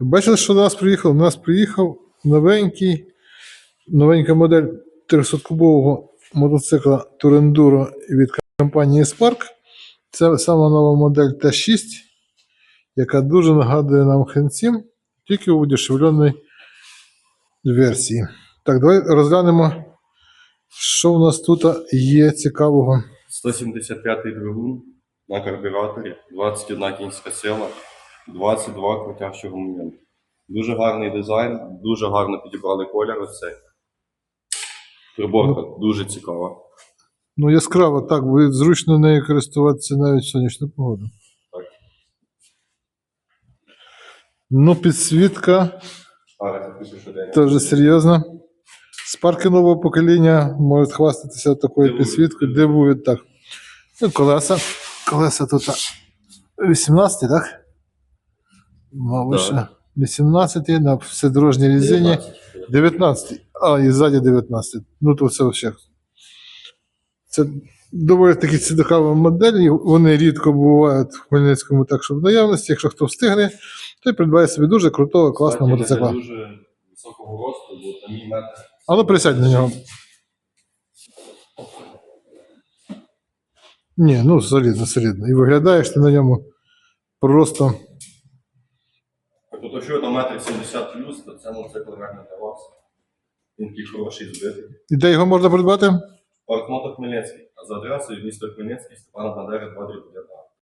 Бачили, що до нас приїхав? До нас приїхав новенький, новенька модель 300-кубового мотоцикла Турендуро від компанії Spark. Це сама нова модель Т6, яка дуже нагадує нам Хенсім, тільки у дешевленій версії. Так, давай розглянемо, що в нас тут є цікавого. 175-й двигун на карбюраторі, 21 кінська сила, 22 крутящого моменту. Дуже гарний дизайн, дуже гарно підібрали колір оцей. Приборка дуже цікава. Ну, яскраво, так, буде зручно нею користуватися навіть в сонячну погоду. Так. Ну, підсвітка теж серйозна. Спарки нового покоління можуть хвастатися такою підсвіткою, дивують так. Ну, колеса. Колеса тут 18, так? Мабуть, Так. ще 18 на вседорожній резині. 19. 19. А, і ззаді 19. Ну, то це взагалі. Це доволі таки цікава модель. Вони рідко бувають в Хмельницькому так, що в наявності. Якщо хто встигне, той придбає собі дуже крутого, класного мотоцикла. Дуже високого росту, бо на мій метр. А ну присядь на нього. Ні, ну солідно, солідно. І виглядаєш ти на ньому просто. Тобто, якщо там метр 70 плюс, то це мотоцикл реально для вас. Він такий хороший збитий. І де його можна придбати? Паркмото Хмельницький. А за адресою місто Хмельницький, Степана Бандери, 2 19.